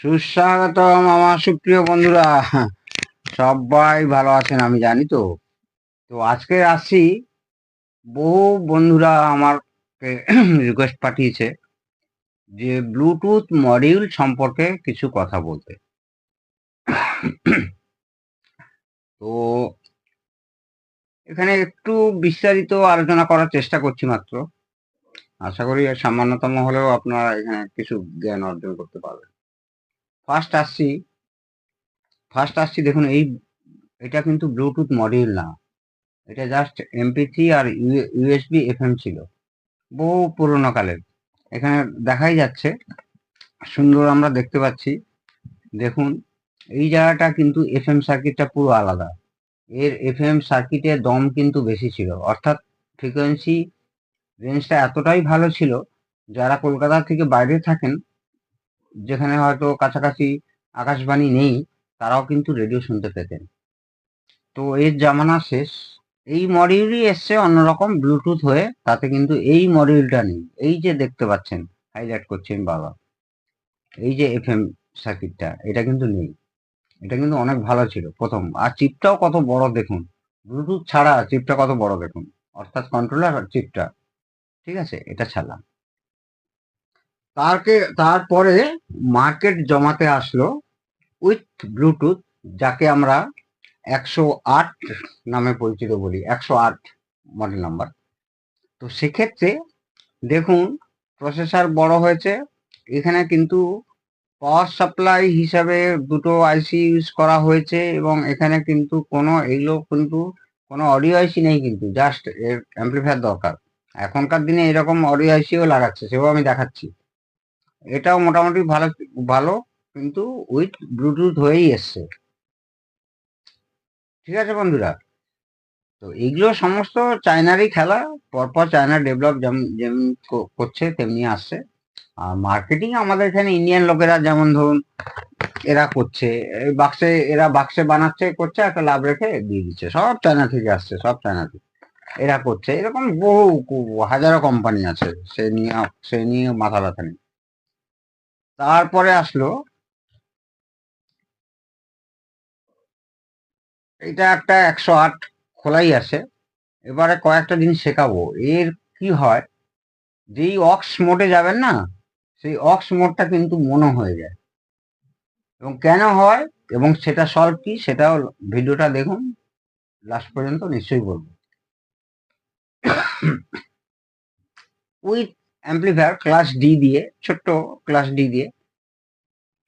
সুস্বাগতম আমার সুপ্রিয় বন্ধুরা। সবাই ভালো আছেন, আমি জানি তো। তো আজকে আসছি, বহু বন্ধুরা আমাকে রিকোয়েস্ট পাঠিয়েছে যে ব্লুটুথ মডিউল সম্পর্কে কিছু কথা বলতে। তো এখানে একটু বিস্তারিত আলোচনা করার চেষ্টা করছি মাত্র। আশা করি সামান্যতম হলেও আপনারা এখানে কিছু জ্ঞান অর্জন করতে পারবেন। ফার্স্ট আসছি। ফার্স্ট আসছি, দেখুন, এই, এটা কিন্তু ব্লুটুথ মডিউল না। এটা জাস্ট এমপি থ্রি আর ইউএসবি এফএম ছিল। বহু পুরোনো কালের। এখানে দেখাই যাচ্ছে, সুন্দর আমরা দেখতে পাচ্ছি। দেখুন, এই জায়গাটা কিন্তু এফএম সার্কিটটা পুরো আলাদা। এর এফএম সার্কিটের দম কিন্তু বেশি ছিল। অর্থাৎ ফ্রিকোয়েন্সি রেঞ্জটা এতটাই ভালো ছিল, যারা কলকাতা থেকে বাইরে থাকেন যেখানে হয়তো কাছাকাছি আকাশবাণী নেই, তারাও কিন্তু রেডিও শুনতে পেতেন। তো এর জামানা শেষ। এই মডিউলই এসছে অন্যরকম ব্লুটুথ হয়ে, তাতে কিন্তু এই মডিউলটা নেই। এই যে দেখতে পাচ্ছেন, হাইলাইট করছেন বাবা। এই যে এফ এম সার্কিটটা, এটা কিন্তু নেই। এটা কিন্তু অনেক ভালো ছিল প্রথম। আর চিপটাও কত বড় দেখুন। ব্লুটুথ ছাড়া চিপটা কত বড় দেখুন। অর্থাৎ কন্ট্রোলার আর চিপটা। ঠিক আছে? এটা ছাড়লাম তারকে, তারপরে মার্কেট জমাতে আসলো উইথ ব্লুটুথ, যাকে আমরা একশো আট নামে পরিচিত বলি, একশো আট মডেল নাম্বার তো সেক্ষেত্রে দেখুন প্রসেসর বড় হয়েছে, এখানে কিন্তু পাওয়ার সাপ্লাই হিসাবে দুটো আইসি ইউজ করা হয়েছে এবং এখানে কিন্তু কোনো, এইগুলো কিন্তু কোনো অডিও আইসি নেই কিন্তু জাস্ট এর অ্যাম্পলিফায়ার দরকার। এখনকার দিনে এরকম অডিও আইসিও লাগাচ্ছে, সেও আমি দেখাচ্ছি। এটাও মোটামুটি ভালো ভালো, কিন্তু উইথ ব্লুটুথ হয়েই এসছে। ঠিক আছে বন্ধুরা? তো এইগুলো সমস্ত চায়নারই খেলা, পরপর চায়না ডেভেলপ যেমন যেমন করছে, তেমনি আসছে। আর মার্কেটিং আমাদের এখানে ইন্ডিয়ান লোকেরা যেমন ধরুন, এরা করছে বাক্সে এরা বাক্সে বানাচ্ছে, করছে, একটা লাভ রেখে দিয়ে দিচ্ছে। সব চায়না থেকে আসছে, সব চায়না থেকে। এরা করছে। এরকম বহু, হাজারো কোম্পানি আছে, সে নিয়ে সে নিয়ে মাথা ব্যথা নেই। তারপরে আসলো। এটা একটা একশো আট খোলাই আছে। এবারে কয়েকটা জিনিস শেখাবো। এর কি হয়, যেই অক্স মোডে যাবেন না, সেই অক্স মোডটা কিন্তু মনো হয়ে যায়। এবং কেন হয় এবং সেটা সলভ কি, সেটাও ভিডিওটা দেখুন। লাস্ট পর্যন্ত নিশ্চয়ই বলব। উইথ অ্যাম্পলিফায়ার ক্লাস ডি দিয়ে, ছোট্ট ক্লাস ডি দিয়ে,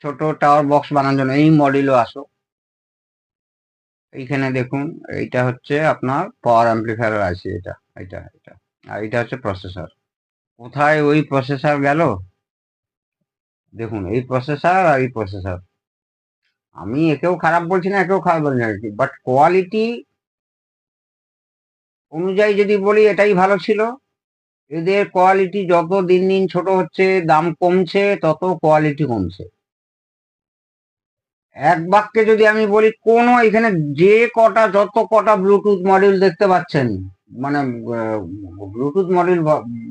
ছোট টাওয়ার বক্স বানানোর জন্য, এই মডেলও আসো এইখানে দেখুন, এইটা হচ্ছে আপনার পাওয়ার অ্যাম্পলিফায়ার আছে এটা এটা এটা, আর এটা হচ্ছে প্রসেসর কোথায় ওই প্রসেসর গেল? দেখুন, এই প্রসেসর আর এই প্রসেসর আমি একেও খারাপ বলছি না, একেও খারাপ বলছি না বাট কোয়ালিটি অনুযায়ী যদি বলি, এটাই ভালো ছিল। এদের কোয়ালিটি যত দিন দিন ছোট হচ্ছে, দাম কমছে, তত কোয়ালিটি কমছে। এক বাক্যে যদি আমি বলি, কোনো এখানে যে কটা, যত কটা ব্লুটুথ মডিউল দেখতে পাচ্ছেন মানে ব্লুটুথ মডিউল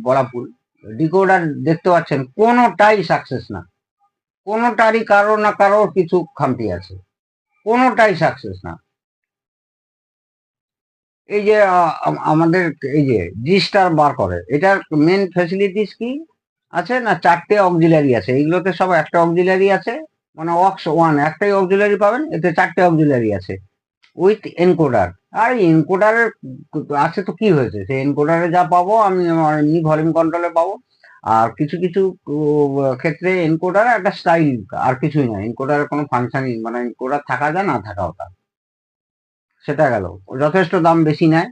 বলা ভুল ডিকোডার দেখতে পাচ্ছেন, কোনোটাই সাকসেস না। কোনোটারই কারও না কারও কিছু খামতি আছে। কোনোটাই সাকসেস না। এই যে আমাদের এই যে জি স্টার বার করে, এটার মেন ফ্যাসিলিটিস কি আছে না চারটে অক্সিলারি আছে? এইগুলোতে সব একটা অক্সিলারি আছে মানে অক্স ওয়ান একটাই অক্সিলারি পাবেন, এতে চারটে অক্সিলারি আছে। উইথ এনকোডার আর এনকোডারের আছে তো কি হয়েছে? সেই এনকোডারে যা পাবো, আমি এমনি ভলিউম কন্ট্রোলে পাবো। আর কিছু কিছু ক্ষেত্রে এনকোডার একটা স্টাইল আর কিছুই না। এনকোডারের কোনো ফাংশনই মানে এনকোডার থাকা যায় না থাকা ওটা সেটা গেল। যথেষ্ট দাম বেশি নেয়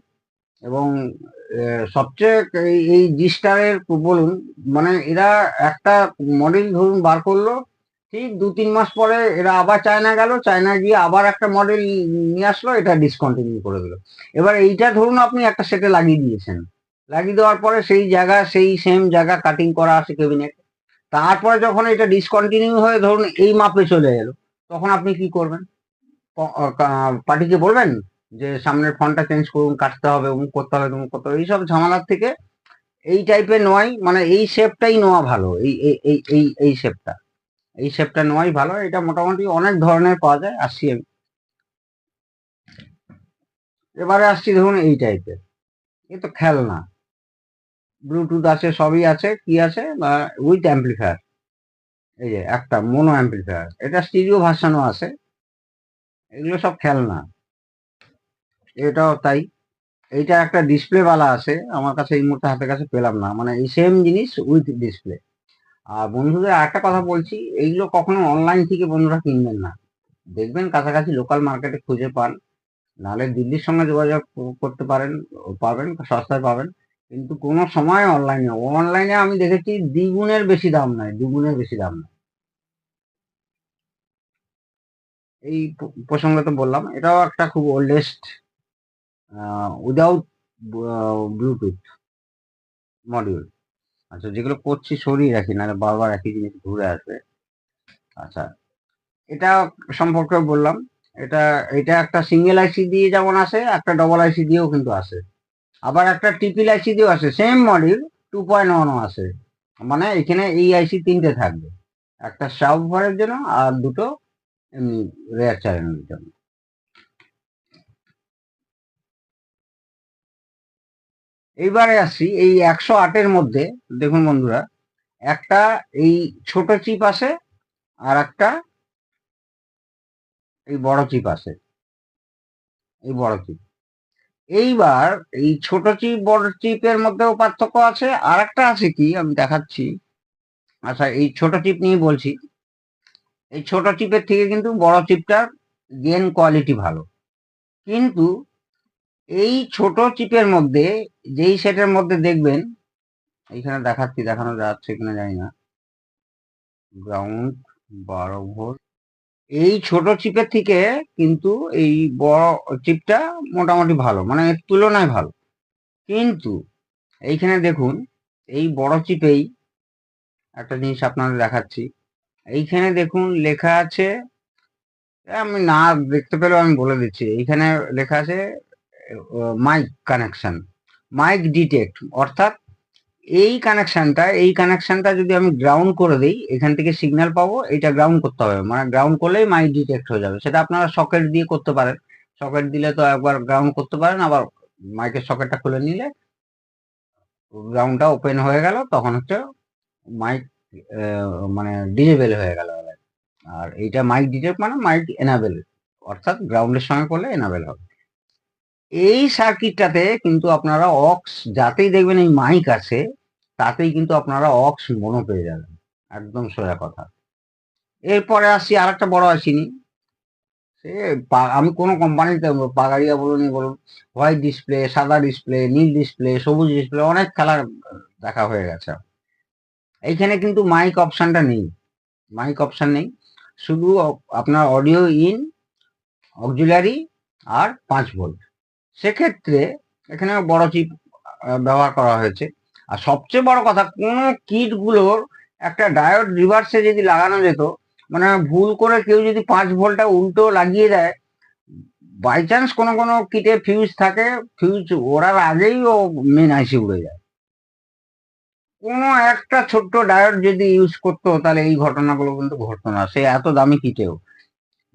এবং সবচেয়ে এই জি স্টারের বলুন মানে এরা একটা মডেল ধরুন বার করল, ঠিক দু, তিন মাস পরে এরা আবার চায়না গেল চায়না গিয়ে আবার একটা মডেল নিয়ে আসলো, এটা ডিসকন্টিনিউ করে দিল। এবার এইটা ধরুন আপনি একটা সেটে লাগিয়ে দিয়েছেন। লাগিয়ে দেওয়ার পরে সেই জায়গা, সেই সেম জায়গা কাটিং করা আছে কেবিনেট তারপরে যখন এটা ডিসকন্টিনিউ হয়ে ধরুন এই মাপে চলে এলো, তখন আপনি কি করবেন? পার্টিকে বলবেন? যে সামনের ফোনটা চেঞ্জ করুন, কাটতে হবে, অমুক করতে হবে, তমুক করতে হবে, এইসব ঝামেলার থেকে এই টাইপের নয় মানে এই শেপটাই নেওয়া ভালো, এই এই এই এই শেপটা এই শেপটা নেওয়াই ভালো, এটা মোটামুটি অনেক ধরনের পাওয়া যায়, আসছি আমি। এবারে আসছি ধরুন এই টাইপের, এ তো খেলনা। ব্লুটুথ আছে, সবই আছে, কি আছে? উইথ অ্যাম্পলিফায়ার এই যে একটা মোনো অ্যাম্পলিফায়ার এটা স্টিরিও ভার্সানও আছে। এগুলো সব খেলনা। এটাও তাই। এইটা একটা ডিসপ্লে বালা আছে, আমার কাছে এই মুহূর্তে হাতের কাছে পেলাম না। মানে এই সেম জিনিস উইথ ডিসপ্লে আর বন্ধুদের একটা কথা বলছি, এইগুলো কখনো অনলাইন থেকে বন্ধুরা কিনবেন না। দেখবেন কাছাকাছি লোকাল মার্কেটে খুঁজে পান। নাহলে দিল্লির সঙ্গে যোগাযোগ করতে পারেন, পাবেন, সস্তায় পাবেন। কিন্তু কোনো সময় অনলাইনে অনলাইনে আমি দেখেছি দ্বিগুণের বেশি দাম নয় দুগুণের বেশি দাম নয় এই প্রসঙ্গে তো বললাম। এটাও একটা খুব ওল্ডেস্ট উইদাউট ব্লুটুথ মডিউল আচ্ছা যেগুলো করছি সরিয়ে রাখি, নাহলে বারবার একই জিনিস ঘুরে আসবে। আচ্ছা এটা সম্পর্কে বললাম। এটা এটা একটা সিঙ্গেল আইসি দিয়ে যেমন আসে, একটা ডবল আইসি দিয়েও কিন্তু আসে। আবার একটা ট্রিপল আইসি দিয়েও আসে। সেম মডিউল টু পয়েন্ট ওয়ানও আসে। মানে এখানে এই আইসি তিনটে থাকবে। একটা সাব ভরের জন্য আর দুটো এমনি রেয়ার চ্যানেলের জন্য। এইবারে আসছি এই একশো আটের মধ্যে, দেখুন বন্ধুরা, একটা এই ছোট চিপ আছে আর একটা এই বড় চিপ আছে এই বড় চিপ। এইবার এই ছোট চিপ, বড় চিপের মধ্যেও পার্থক্য আছে আর একটা আছে কি, আমি দেখাচ্ছি। আচ্ছা এই ছোট চিপ নিয়ে বলছি এই ছোট চিপের থেকে কিন্তু বড় চিপটার গেন কোয়ালিটি ভালো। কিন্তু এই ছোট চিপের মধ্যে, যেই সেটের মধ্যে দেখবেন, এইখানে দেখাচ্ছি, দেখানো যাচ্ছে কিনা জানি না। গ্রাউন্ড বারো ভোল্ট এই ছোট চিপের থেকে কিন্তু এই বড় চিপটা মোটামুটি ভালো মানে এর তুলনায় ভালো। কিন্তু এইখানে দেখুন, এই বড় চিপেই একটা জিনিস আপনাদের দেখাচ্ছি। এইখানে দেখুন লেখা আছে, আমি না দেখতে পেলেও আমি বলে দিচ্ছি, এইখানে লেখা আছে মাইক কানেকশন মাইক ডিটেক্ট অর্থাৎ এই কানেকশনটা এই কানেকশনটা যদি আমি গ্রাউন্ড করে দিই, এখান থেকে সিগন্যাল পাবো এটা গ্রাউন্ড করতে হবে মানে গ্রাউন্ড করলেই মাইক ডিটেক্ট হয়ে যাবে, সেটা আপনারা সকেট দিয়ে করতে পারেন সকেট দিলে তো একবার গ্রাউন্ড করতে পারেন, আবার মাইকের সকেটটা খুলে নিলে গ্রাউন্ডটা ওপেন হয়ে গেল, তখন হচ্ছে মাইক মানে ডিজেবেল হয়ে গেল আর এইটা মাইক ডিটেক্ট মানে মাইক এনাবেল অর্থাৎ গ্রাউন্ডের সঙ্গে করলে এনাবেল হবে। এই সার্কিটটাতে কিন্তু আপনারা অক্স যাতেই দেখবেন এই মাইক আছে, তাতেই কিন্তু আপনারা অক্স মনো পেয়ে যাবেন। একদম সোজা কথা। এরপরে আসছি আর একটা বড় আসিনি সে আমি কোনো কোম্পানিতে পাগাড়িয়া বলুন বলুন হোয়াইট ডিসপ্লে সাদা ডিসপ্লে নীল ডিসপ্লে সবুজ ডিসপ্লে অনেক খেলার দেখা হয়ে গেছে। এইখানে কিন্তু মাইক অপশানটা নেই। মাইক অপশান নেই। শুধু আপনার অডিও ইন অক্সিলারি আর পাঁচ ভোল্ট সেক্ষেত্রে এখানে বড় চিপ ব্যবহার করা হয়েছে। আর সবচেয়ে বড় কথা, কোন কিটগুলোর একটা ডায়োড রিভার্সে যদি লাগানো যেত মানে ভুল করে কেউ যদি পাঁচ ভোল্টটা উল্টো লাগিয়ে দেয় বাই চান্স কোনো কোনো কিটে ফিউজ থাকে ফিউজ ওরার আগেই ও মেন আইসি উড়ে যায়। কোনো একটা ছোট্ট ডায়োড যদি ইউজ করতো, তাহলে এই ঘটনাগুলো কিন্তু ঘটতো না। সে এত দামি কিটেও।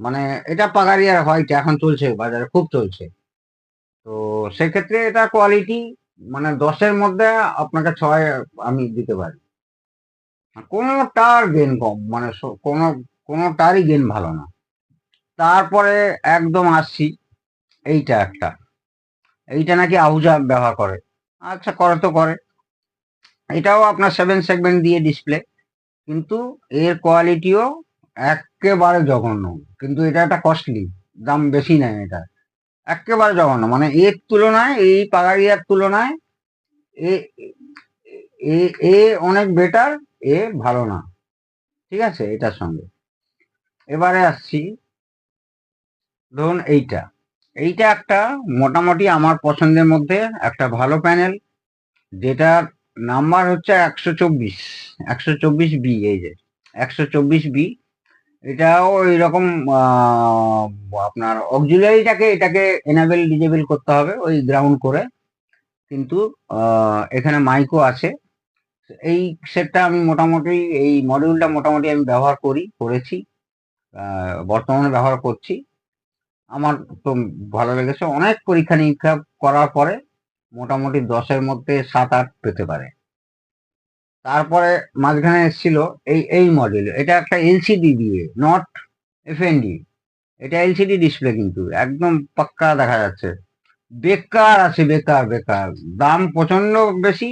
মানে এটা পাগারিয়ার হোয়াইট এখন চলছে, বাজারে খুব চলছে। তো সেক্ষেত্রে এটা কোয়ালিটি মানে দশের মধ্যে আপনাকে ছয় আমি দিতে পারি। কোনোটার গেন কম মানে কোনো, কোনোটারই গেন ভালো না। তারপরে একদম আসছি, এইটা একটা। এইটা নাকি আহুজা ব্যবহার করে। আচ্ছা করে তো করে। এটাও আপনার সেভেন সেগমেন্ট দিয়ে ডিসপ্লে কিন্তু এর কোয়ালিটিও একেবারে জঘন্য, কিন্তু এটা একটা কস্টলি দাম বেশি নেয় এটা, একেবারে জঘন্য মানে এর তুলনায়, এই পাগাড়িয়ার তুলনায় এ এ অনেক বেটার এ ভালো না, ঠিক আছে, এটার সঙ্গে। এবারে আসছি, ধরুন এইটা এইটা একটা মোটামুটি আমার পছন্দের মধ্যে একটা ভালো প্যানেল যেটার নাম্বার হচ্ছে একশো চব্বিশ একশো চব্বিশ বি, এই যে একশো চব্বিশ বি, এটাও রকম আপনার অক্সিলারিটাকে এটাকে এনাবেল ডিজেবল করতে হবে ওই গ্রাউন্ড করে। কিন্তু এখানে মাইকও আছে। এই সেটটা আমি মোটামুটি, এই মডিউলটা মোটামুটি আমি ব্যবহার করি, করেছি বর্তমানে ব্যবহার করছি। আমার তো ভালো লেগেছে। অনেক পরীক্ষা নিরীক্ষা করার পরে মোটামুটি দশের মধ্যে সাত আট পেতে পারে। তারপরে মাঝখানে এসেছিল এই এই মডেল এটা একটা এলসিডি দিয়ে নট এফএনডি এটা এলসিডি ডিসপ্লে কিন্তু, একদম পাক্কা দেখা যাচ্ছে। বেকার আছে, বেকার বেকার। দাম প্রচণ্ড বেশি।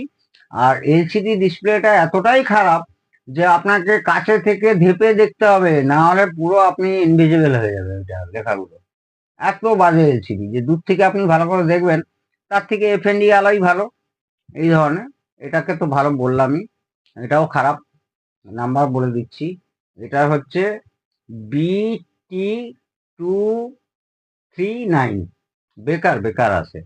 আর এলসিডি ডিসপ্লেটা এতটাই খারাপ যে আপনাকে কাছে থেকে ধেপে দেখতে হবে, না হলে পুরো আপনি ইনভিজিবল হয়ে যাবে এটা লেখাগুলো। এত বাজে এলসিডি যে দূর থেকে আপনি ভালো করে দেখবেন তার থেকে এফএনডি আলোই ভালো। এই ধরনের। এটাকে তো ভালো বললামই। এটাও খারাপ নাম্বার বলে দিচ্ছি। এটা হচ্ছে B T two three nine বেকার বেকার আছে।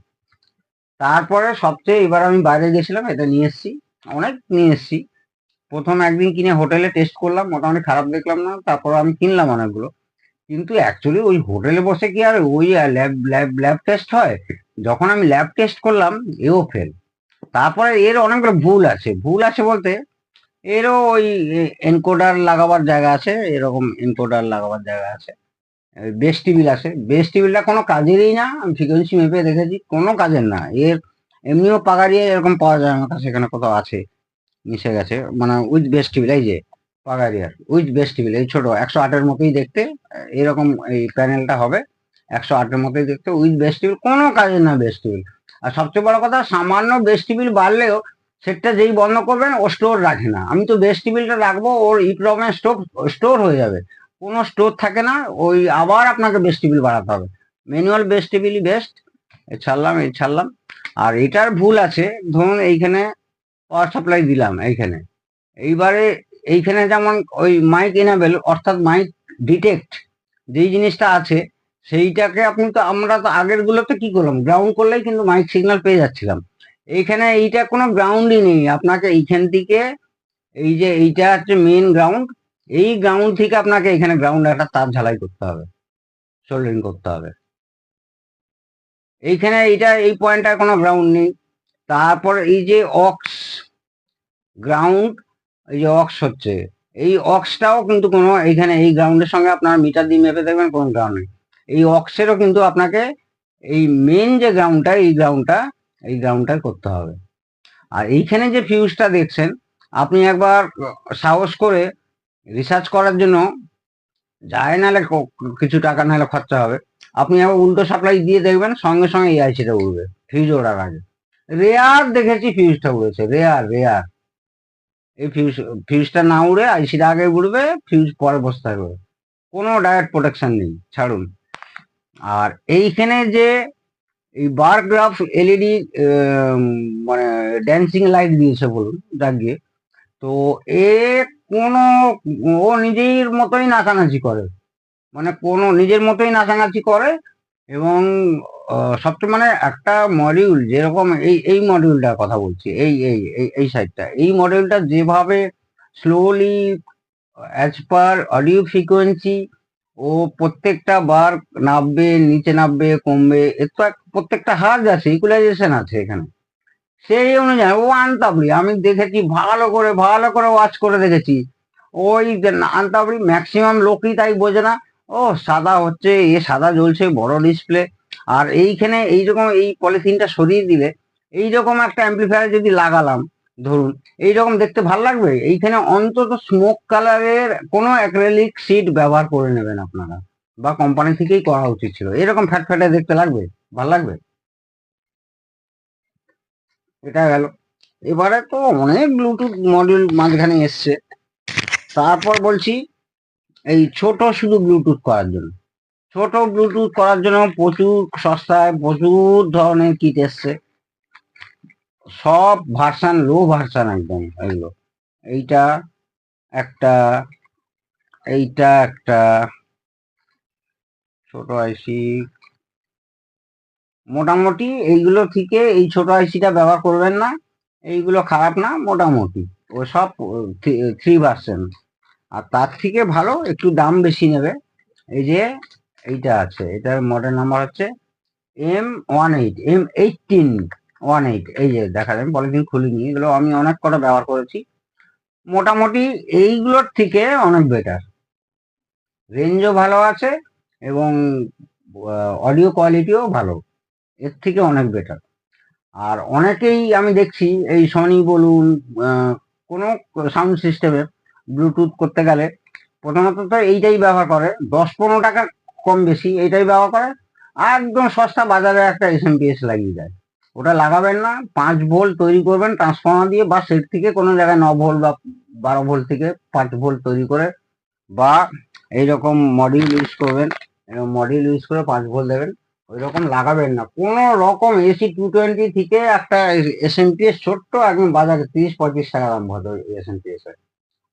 তারপরে সবচেয়ে এবার আমি বাইরে গেছিলাম, এটা নিয়ে এসছি। অনেক নিয়ে এসছি। প্রথম একদিন কিনে হোটেলে টেস্ট করলাম, মোটামুটি খারাপ দেখলাম না, তারপর আমি কিনলাম অনেকগুলো। কিন্তু অ্যাকচুয়ালি ওই হোটেলে বসে কি আর ওই ল্যাব ল্যাব ল্যাব টেস্ট হয়? যখন আমি ল্যাব টেস্ট করলাম, এও ফেল তারপরে এর অনেকগুলো ভুল আছে। ভুল আছে বলতে, এরও ওই এনকোডার লাগাবার জায়গা আছে, এরকম এনকোডার লাগাবার জায়গা আছে। বেস টিবিল আছে। বেস টিবিলটা কোনো কাজেরই না, আমি ফ্রিকোয়েন্সি মেপে দেখেছি, কোনো কাজের না। এর এমনিও পাগাড়িয়ে এরকম পাওয়া যায় আমার কাছে এখানে কোথাও আছে, মিশে গেছে। মানে উইথ বেস টিবিল এই যে পাগাড়িয়ার উইথ বেস টিবিল এই ছোটো, একশো আটের মতোই দেখতে, এরকম এই প্যানেলটা হবে। একশো আটের মতোই দেখতে, উইথ বেস টিবিল কোনো কাজের না বেস টিবিল আর সবচেয়ে বড় কথা, সামান্য বেস টিবিল বাড়লেও সেটটা যেই বন্ধ করবেন, ও স্টোর রাখে না। আমি তো বেস টিবিলটা রাখব, ওর ইপ্রমে স্টোর স্টোর হয়ে যাবে। কোনো স্টোর থাকে না, ওই আবার আপনাকে বেস টিবিল বাড়াতে হবে। ম্যানুয়াল বেস টিবিলই বেস্ট ছাড়লাম, এই ছাড়লাম। আর এটার ভুল আছে, ধরুন এইখানে পাওয়ার সাপ্লাই দিলাম, এইখানে। এইবারে এইখানে যেমন ওই মাইক এনাবেল অর্থাৎ মাইক ডিটেক্ট যেই জিনিসটা আছে সেইটাকে আপনি তো আমরা তো আগের গুলোতে কি করলাম? গ্রাউন্ড করলেই কিন্তু মাইক সিগন্যাল পেয়ে যাচ্ছিলাম। এইখানে এইটা কোনো গ্রাউন্ডই নেই। আপনাকে এইখান থেকে এই যে এইটা হচ্ছে মেন গ্রাউন্ড এই গ্রাউন্ড থেকে আপনাকে এখানে গ্রাউন্ড একটা তার ঝালাই করতে হবে সোল্ডারিং করতে হবে। এইখানে এইটা, এই পয়েন্টটার কোনো গ্রাউন্ড নেই। তারপর এই যে অক্স গ্রাউন্ড এই যে অক্স হচ্ছে, এই অক্সটাও কিন্তু কোনো, এইখানে এই গ্রাউন্ডের সঙ্গে আপনার মিটার দিয়ে মেপে দেখবেন কোনো গ্রাউন্ড নেই। এই অক্সেরও কিন্তু আপনাকে এই মেন যে গ্রাউন্ডটা এই গ্রাউন্ডটা এই গ্রাউন্ডটা করতে হবে। আর এইখানে যে ফিউজটা দেখছেন, আপনি একবার সাহস করে রিসার্চ করার জন্য যায় নাহলে কিছু টাকা নাহলে খরচা হবে। আপনি আবার উল্টো সাপ্লাই দিয়ে দেখবেন, সঙ্গে সঙ্গে এই আইসিটা উড়বে ফিউজ ওড়ার আগে। রেয়ার দেখেছি ফিউজটা উড়েছে রেয়ার রেয়ার এই ফিউজ ফিউজটা না উড়ে আইসিটা আগে উড়বে ফিউজ পরে বসতে থাকবে কোনো ডায়েট প্রোটেকশন নেই, ছাড়ুন। আর এইখানে যে এই বার গ্রাফ এলইডি মানে ড্যান্সিং লাইট দিয়েছে বলুন জাগিয়ে তো এ কোনো, ও নিজের মতোই নাচানাচি করে। মানে কোনো, নিজের মতোই নাচানাচি করে এবং সবচেয়ে মানে একটা মডিউল যেরকম এই এই মডিউলটার কথা বলছি, এই এই এই সাইডটা এই মডিউলটা যেভাবে slowly as per audio frequency ও প্রত্যেকটা বার নামবে, নিচে নামবে, কমবে, এর তো প্রত্যেকটা হার্জ আছে ইকুলাইজেশন আছে এখানে। সেই অনুযায়ী, ও আনতাবড়ি, আমি দেখেছি, ভালো করে ভালো করে ওয়াচ করে দেখেছি। ওই যে আনতাবড়ি ম্যাক্সিমাম লোকই তাই বোঝে না। ও, সাদা হচ্ছে, এ সাদা জ্বলছে, বড় ডিসপ্লে আর এইখানে এইরকম এই পলিথিনটা সরিয়ে দিলে, এইরকম একটা অ্যাম্পলিফায়ার যদি লাগালাম ধরুন, এইরকম দেখতে ভালো লাগবে? এইখানে অন্তত স্মোক কালারের কোনো অ্যাক্রেলিক সিট ব্যবহার করে নেবেন আপনারা, বা কোম্পানি থেকেই করা উচিত ছিল। এরকম ফ্যাট ফ্যাটে দেখতে লাগবে? ভালো লাগবে? এটা গেল। এবারে তো অনেক ব্লুটুথ মডিউল মাঝখানে এসছে। তারপর বলছি, এই ছোট শুধু ব্লুটুথ করার জন্য। ছোট ব্লুটুথ করার জন্য প্রচুর সস্তায় প্রচুর ধরনের কিট এসছে। সব ভার্সান লো ভার্সান একদম এগুলো। এইটা একটা এইটা একটা, ছোট আইসি। মোটামুটি এইগুলো থেকে এই ছোট আইসিটা ব্যবহার করবেন না, এইগুলো খারাপ না, মোটামুটি। ও সব থ্রি ভার্সেন। আর তার থেকে ভালো একটু দাম বেশি নেবে। এই যে এইটা আছে, এটার মডেল নাম্বার হচ্ছে M one eight M eighteen one eight এই যে দেখা যায় পলিথিন খুলিনি, এগুলো আমি অনেক কটা ব্যবহার করেছি। মোটামুটি এইগুলোর থেকে অনেক বেটার রেঞ্জও ভালো আছে এবং অডিও কোয়ালিটিও ভালো। এর থেকে অনেক বেটার আর অনেকেই আমি দেখছি, এই সনি বলুন কোনো সাউন্ড সিস্টেমে ব্লুটুথ করতে গেলে প্রথমত তো এইটাই ব্যবহার করে, দশ পনেরো টাকা কম বেশি এইটাই ব্যবহার করে, আর একদম সস্তা বাজারে একটা এসএমপিএস লাগিয়ে দেয়। ওটা লাগাবেন না, পাঁচ ভোল্ট তৈরি করবেন ট্রান্সফর্মার দিয়ে বা সেট থেকে কোনো জায়গায় ন ভোল্ট বা বারো ভোল্ট থেকে পাঁচ ভোল্ট তৈরি করে বা এইরকম মডিউল ইউজ করবেন মডিউল ইউজ করে পাঁচ ভোল্ট দেবেন ওই রকম লাগাবেন না। কোনো রকম এসি টু টোয়েন্টি থেকে একটা এস এম পি এস ছোট্ট একদম বাজারে তিরিশ, পঁয়ত্রিশ টাকা দাম হবে এসএমপিএস এর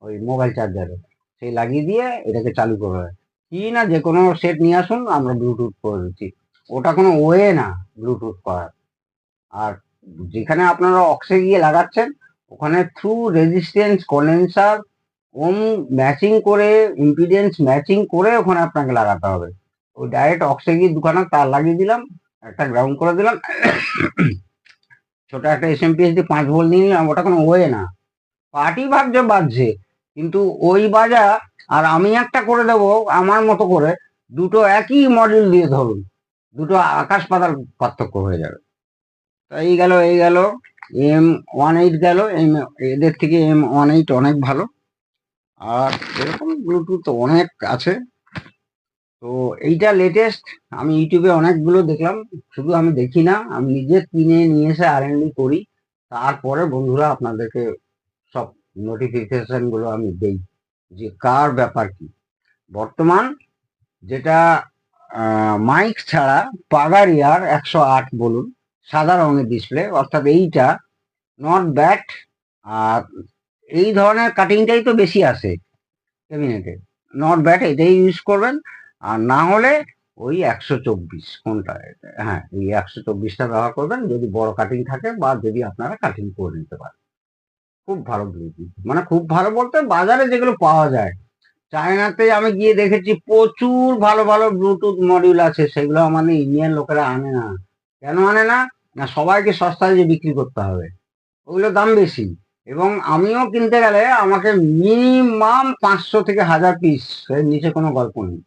ওই মোবাইল চার্জারে সেই লাগিয়ে দিয়ে এটাকে চালু করবে। কি না যে কোনো সেট নিয়ে আসুন, আমরা ব্লুটুথ করে দিচ্ছি। ওটা কোনো ওয়ে না ব্লুটুথ করার। আর যেখানে আপনারা অক্সে গিয়ে লাগাচ্ছেন, ওখানে through resistance condenser ohm matching করে ইম্পিডেন্স ম্যাচিং করে ওখানে আপনাকে লাগাতে হবে। ওই ডাইরেক্ট অক্সে গিয়ে দুখানা তার লাগিয়ে দিলাম, একটা গ্রাউন্ড করে দিলাম। ছোট একটা এসএমপিএস দিয়ে পাঁচ ভোল্ট নিয়ে নিলাম, ওটা কোনো ওয়ে না। পার্টি ভাবছে বাজছে, কিন্তু ওই বাজা আর আমি একটা করে দেবো, আমার মতো করে, দুটো একই মডেল দিয়ে ধরুন, দুটো আকাশ পাতাল পার্থক্য হয়ে যাবে। এই গেল এই গেল, এম ওয়ান এইট গেল, এম এদের থেকে এম ওয়ান এইট অনেক ভালো। আর এরকম ব্লুটুথ অনেক আছে। তো এইটা লেটেস্ট আমি ইউটিউবে অনেকগুলো দেখলাম, শুধু আমি দেখি না, আমি নিজে কিনে নিয়ে এসে আর করি। তারপরে বন্ধুরা আপনাদেরকে সব নোটিফিকেশনগুলো আমি দেই, যে কার ব্যাপার কি। বর্তমান যেটা মাইক ছাড়া পাগারিয়ার একশো আট বলুন সাদা রঙের ডিসপ্লে অর্থাৎ এইটা নট ব্যাট আর এই ধরনের কাটিংটাই তো বেশি আসে ক্যাবিনেটে নট ব্যাট এটাই ইউজ করবেন, আর না হলে ওই একশো চব্বিশ কোনটা হ্যাঁ এই একশো চব্বিশটা ব্যবহার করবেন, যদি বড় কাটিং থাকে বা যদি আপনারা কাটিং করে নিতে পারেন। খুব ভালো ব্লুটুথ মানে খুব ভালো বলতে বাজারে যেগুলো পাওয়া যায়। চায়নাতে আমি গিয়ে দেখেছি প্রচুর ভালো ভালো ব্লুটুথ মডিউল আছে, সেগুলো আমাদের ইন্ডিয়ান লোকেরা আনে না। কেন আনে না? না, সবাইকে সস্তায় যে বিক্রি করতে হবে, ওগুলো দাম বেশি। এবং আমিও কিনতে গেলে আমাকে মিনিমাম পাঁচশো থেকে হাজার পিস এর নিচে কোনো গল্প নেই।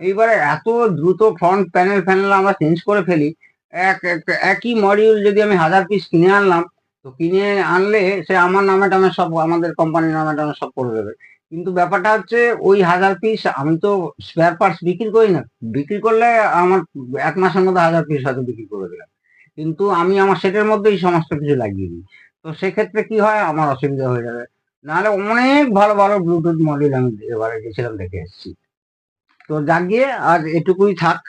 এইবারে এত দ্রুত ফ্রন্ট প্যানেল ফ্যানেল আমরা চেঞ্জ করে ফেলি, এক, এক- একই মডিউল যদি আমি হাজার পিস কিনে আনলাম, তো কিনে আনলে সে আমার নামে টামে সব, আমাদের কোম্পানির নামে টামে সব করে দেবে। কিন্তু ব্যাপারটা হচ্ছে ওই হাজার পিস আমি তো স্পেয়ার পার্টস বিক্রি করি না। বিক্রি করলে আমার এক মাসের মধ্যে হাজার পিস হয়তো বিক্রি করে দিলাম। কিন্তু আমি আমার সেটের মধ্যেই সমস্ত কিছু লাগিয়ে দিই। তো সেক্ষেত্রে কি হয়? আমার অসুবিধা হয়ে যাবে। নাহলে অনেক ভালো ভালো ব্লুটুথ মডেল আমি এবারে গেছিলাম দেখে এসেছি। তো জাগিয়ে আর এটুকুই থাক।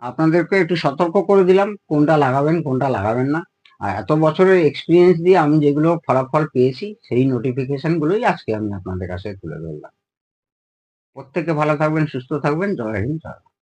আপনাদেরকে একটু সতর্ক করে দিলাম, কোনটা লাগাবেন কোনটা লাগাবেন না। আর এত বছরের এক্সপিরিয়েন্স দিয়ে আমি যেগুলো ফলাফল পেয়েছি, সেই নোটিফিকেশনগুলোই আজকে আমি আপনাদের কাছে তুলে ধরলাম। প্রত্যেকে ভালো থাকবেন, সুস্থ থাকবেন। জয় হিন্দ, জয়।